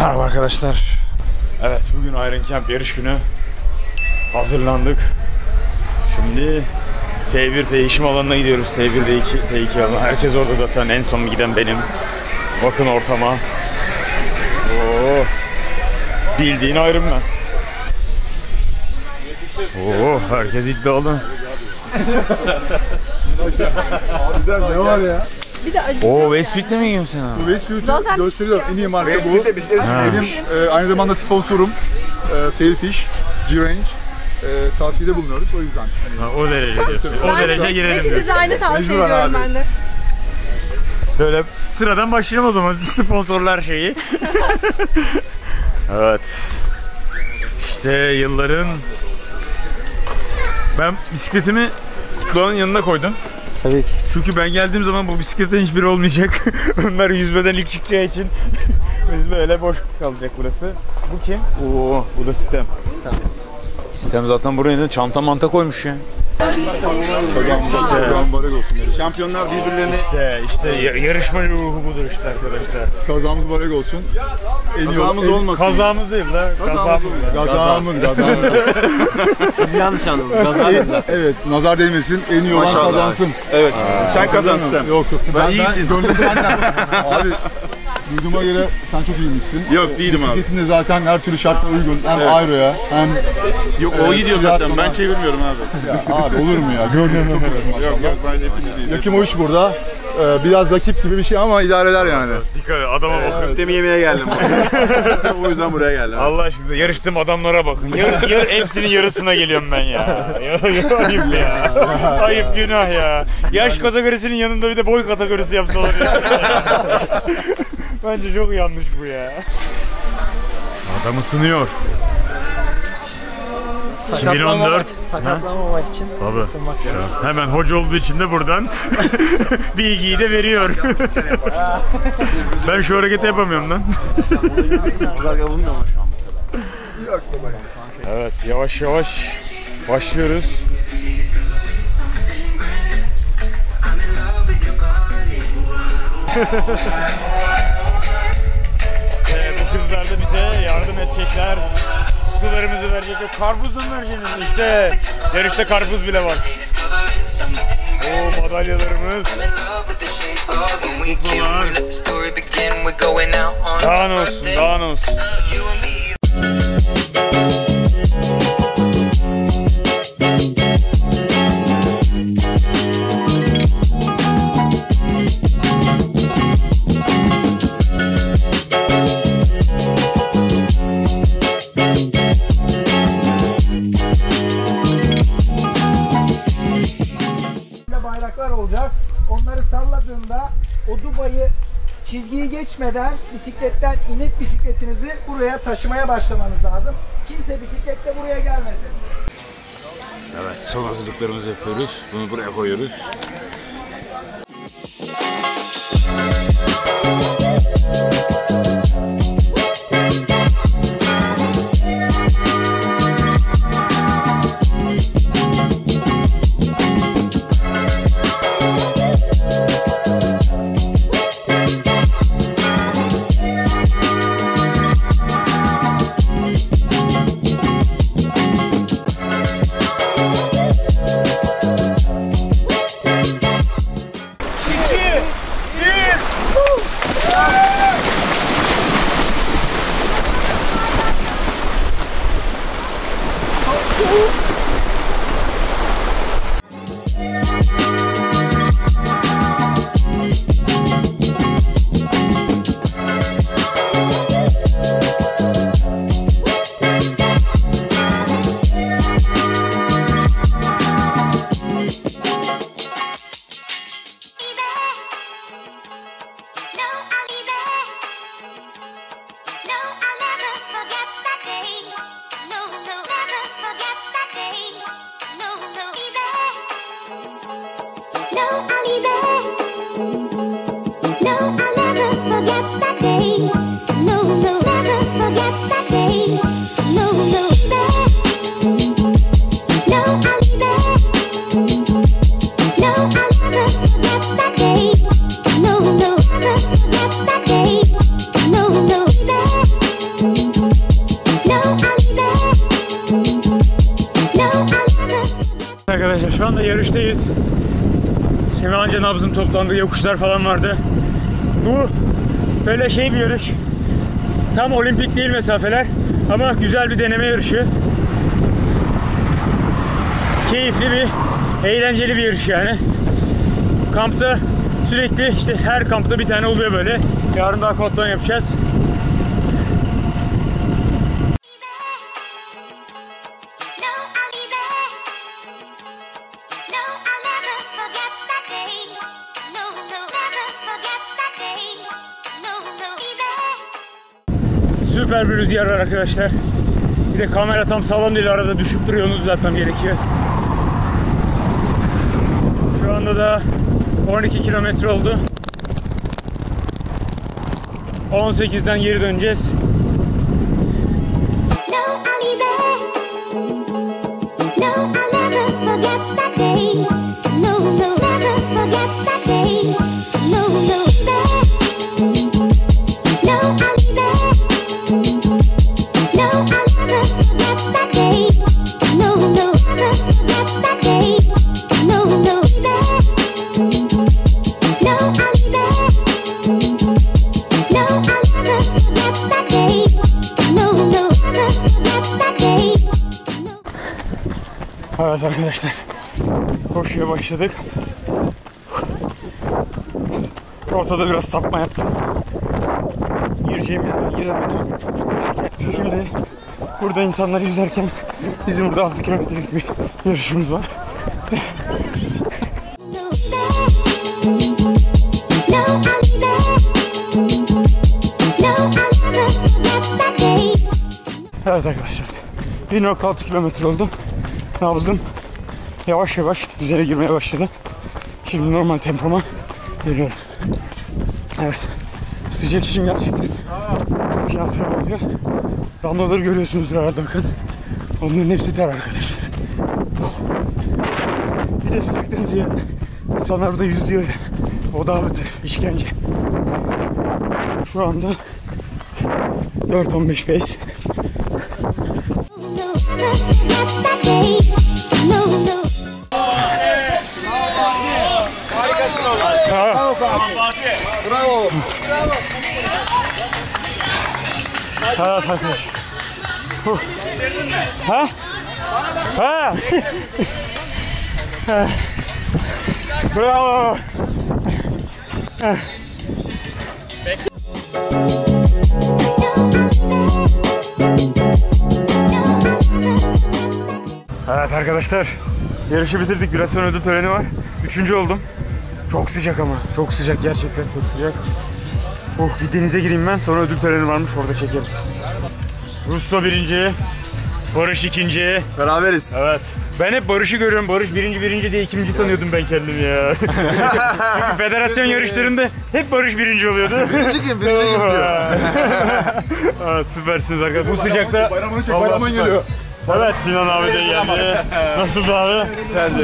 Merhaba arkadaşlar. Evet bugün Iron Camp yarış günü. Hazırlandık. Şimdi T1 değişim alanına gidiyoruz. T1, T2, T2 alanı. Herkes orada zaten. En son giden benim. Bakın ortama. Oo. Bildiğin Iron Man. Oo, herkes iddialı. ne var ya? Bir de acı. Oo, Westfield'le mi giyiyorsun sen abi? Westfield'ü Zaten gösteriyorum. En iyi marka bu. Ha. Benim e, aynı zamanda sponsorum. E, Sailfish, G-Range. E, tavsiyede bulunuyoruz o yüzden. Hani, Ha, o derece diyorsun. O derece girelim Hepinize diyorsun. aynı tavsiye ediyorum abi. ben de. Böyle sıradan başlayalım o zaman sponsorlar şeyi. evet. İşte yılların ben bisikletimi Kutlu'nun yanına koydum. Tabii ki. Çünkü ben geldiğim zaman bu bisikletin hiçbiri olmayacak. Onlar yüzmeden ilk çıkacağı için biz böyle boş kalacak burası. Bu kim? Oo, bu da sistem. Sistem zaten buraya ne? Çanta manta koymuş ya. Kazan barek olsun. Şampiyonlar birbirlerini İşte işte ya- yarışma ruhu budur işte arkadaşlar. Kazamız barek olsun. En kazamız en- olmasın. Kazamız değil la. Kazamız. Kazamız, kazamız. Siz yanlış anladınız. Gaza zaten. evet, nazar değmesin. En iyi olan kazansın. Evet. Sen kazan sistem. Yok yok. Ben iyisin. gönlüm senden. abi duyduğuma göre sen çok iyiymişsin. Yok, değilim abi. Bisikletin de zaten her türlü şartla uygun. Hem Evet. aeroya hem... Yok o gidiyor zaten. Ben çevirmiyorum abi. Ya abi olur mu ya? Gönlüm çok iyisin maşallah. Yok yok ben hepiniz değilim. Yakim o iş burada. Ee, biraz rakip gibi bir şey ama idare eder yani. Dikkat et, adama bakın. Sistemi yemeye geldim. o yüzden buraya geldim. Allah aşkına yarıştığım adamlara bakın. Yar, yar, hepsinin yarısına geliyorum ben ya- Ayıp ya. Ayıp günah ya. Yaş kategorisinin yanında bir de boy kategorisi yapsalar ya. Bence çok yanlış bu ya. Adam ısınıyor. 2014. Sakatlanmamak için Tabii. ısınmak lazım. Hemen hoca olduğu için de buradan bilgiyi de veriyor. ben şu hareketi yapamıyorum lan. Evet yavaş yavaş başlıyoruz. Da bize yardım edecekler. Sularımızı verecekler. Karpuz da mı vereceksiniz? İşte yarışta karpuz bile var. O madalyalarımız. Daha ne olsun, daha ne olsun. Bayraklar olacak. Onları salladığında o dubayı çizgiyi geçmeden bisikletten inip bisikletinizi buraya taşımaya başlamanız lazım. Kimse bisiklette buraya gelmesin. Evet son hazırlıklarımızı yapıyoruz. Bunu buraya koyuyoruz. No, yarıştayız. Şimdi anca nabzım toplandı, yokuşlar falan vardı. Bu böyle şey bir yarış. Tam olimpik değil mesafeler ama güzel bir deneme yarışı. Keyifli bir, eğlenceli bir yarış yani. Kampta sürekli işte her kampta bir tane oluyor böyle. Yarın da akvatlon yapacağız. Süper bir rüzgar var arkadaşlar. Bir de kamera tam sağlam değil arada düşüp duruyor onu düzeltmem gerekiyor. Şu anda da 12 kilometre oldu. 18'den geri döneceğiz. No, Koşuya başladık. Ortada biraz sapma yaptım. Gireceğim yerden giremedim. Şimdi burada insanlar yüzerken bizim burada 6 kilometrelik bir yarışımız var. Evet arkadaşlar. 1.6 kilometre oldu. Nabzım yavaş yavaş düzene girmeye başladı. Şimdi normal tempoma geliyorum. Evet. Sıcak için gerçekten çok iyi antrenman oluyor. Damlaları görüyorsunuzdur arada bakın. Onların hepsi ter arkadaşlar. Bir de sıcaktan ziyade insanlar burada yüzüyor ya. O daha beter. işkence. Şu anda 4.15 pace. Evet arkadaş. Huh. Ha? Ha? Ha. Bravo. Evet arkadaşlar. Yarışı bitirdik. Biraz sonra ödül töreni var. Üçüncü oldum. Çok sıcak ama. Çok sıcak gerçekten çok sıcak. Oh bir denize gireyim ben sonra ödül töreni varmış orada çekeriz. Russo birinci, Barış ikinci. Beraberiz. Evet. Ben hep Barış'ı görüyorum. Barış birinci birinci diye ikinci sanıyordum ben kendimi ya. Çünkü federasyon yarışlarında hep Barış birinci oluyordu. Birinci kim? Birinci kim diyor. evet, süpersiniz arkadaşlar. Bu sıcakta... Bayramını çek, bayramın geliyor. Evet Sinan abi de geldi. Nasıldı abi? Sen de.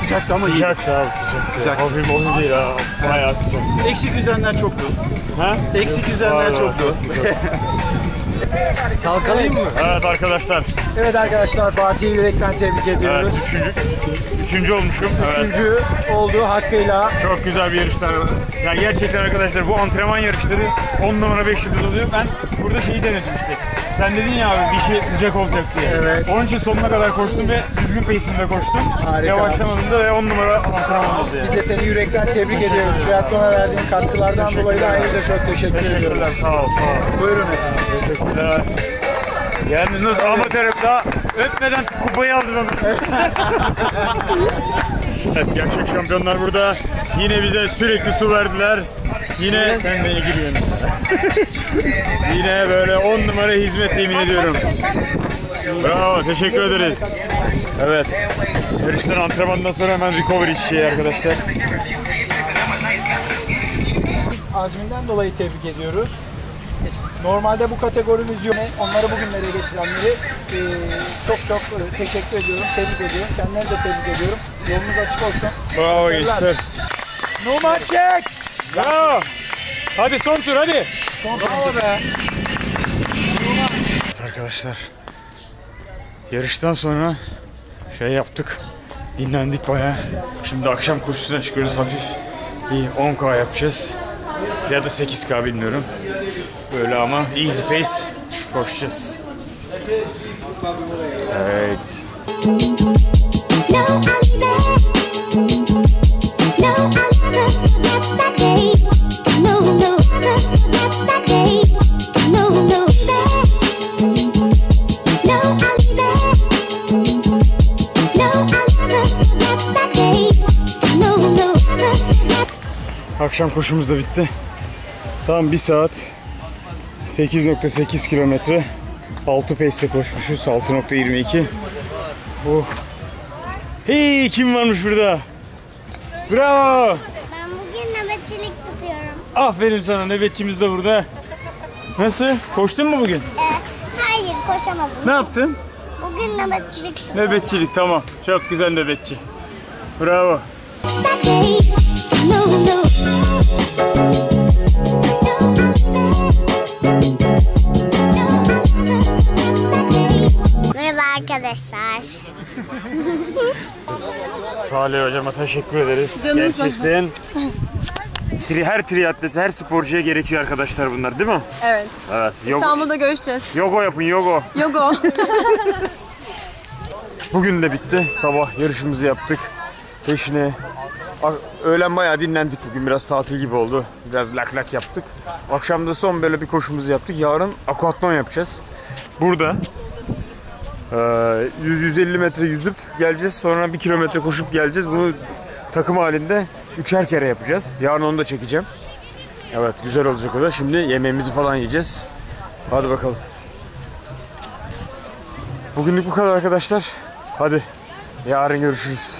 Sıcaktı ama iyi. Sıcak abi sıcak. Sıcak. Hafif hafif değil ha. Bayağı sıcak. Eksik yüzenler çoktu. Ha? Eksik yüzenler Var, var. çoktu. Evet arkadaşlar. Evet arkadaşlar Fatih'i yürekten tebrik Evet, ediyoruz. üçüncü, üçüncü olmuşum. Evet. Üçüncü olduğu hakkıyla Çok güzel bir yarışlar. Ya gerçekten arkadaşlar bu antrenman yarışları 10 numara 5 yıldız oluyor. Ben burada şeyi denedim işte. Sen dedin ya abi bir şey sıcak olacak diye. Evet. Onun için sonuna kadar koştum ve düzgün pace'imde koştum. Harika. Yavaşlamadım da ve 10 numara antrenman oldu yani. biz de seni yürekten tebrik ediyoruz. Triatlona verdiğin katkılardan dolayı da ayrıca çok teşekkür Teşekkürler ediyoruz. sağ ol sağ ol. Buyurun efendim. Teşekkürler. Yalnız nasıl amatörüm daha öpmeden kupayı aldım ama. evet gerçek şampiyonlar burada. Yine bize sürekli su verdiler. Yine sen de iyi giriyorsun. Yine böyle 10 numara hizmet yemin ediyorum. Bravo teşekkür ederiz. Evet. Yarıştan antrenmandan sonra hemen recovery işi arkadaşlar. Azminden dolayı tebrik ediyoruz. Normalde bu kategorimiz yok. Onları bugünlere getirenleri eee, çok çok e, teşekkür ediyorum, tebrik ediyorum. Kendilerini de tebrik ediyorum. Yolunuz açık olsun. Bravo gençler. Numan çek! Bravo. Hadi son tur hadi. Bravo be. Evet arkadaşlar. Yarıştan sonra şey yaptık. Dinlendik bayağı. Şimdi akşam koşusuna çıkıyoruz. Hafif bir 10K yapacağız. Ya da 8K bilmiyorum. Böyle ama easy pace koşacağız. Evet. Akşam koşumuz da bitti. Tam 1 saat 8.8 kilometre 6 pace'te koşmuşuz 6.22 Oh. Hey kim varmış burada? Bravo! Ben bugün nöbetçilik tutuyorum. Aferin sana nöbetçimiz de burada. Nasıl? Koştun mu bugün? Ee, hayır koşamadım. Ne yaptın? Bugün nöbetçilik tutuyorum. Nöbetçilik tamam. Çok güzel nöbetçi. Bravo. no. Arkadaşlar. Salih hocama teşekkür ederiz. Gerçekten tri, her triatlete, her sporcuya gerekiyor arkadaşlar bunlar değil mi? Evet. Evet. Yoga, İstanbul'da görüşeceğiz. yoga yapın yoga. Yogo. Bugün de bitti. Sabah yarışımızı yaptık. Peşine öğlen bayağı dinlendik bugün. Biraz tatil gibi oldu. Biraz lak lak yaptık. Akşam da son böyle bir koşumuzu yaptık. Yarın aquatlon yapacağız. Burada 100-150 metre yüzüp geleceğiz. Sonra 1 kilometre koşup geleceğiz. Bunu takım halinde üçer kere yapacağız. Yarın onu da çekeceğim. Evet güzel olacak o da. Şimdi yemeğimizi falan yiyeceğiz. Hadi bakalım. Bugünlük bu kadar arkadaşlar. Hadi yarın görüşürüz.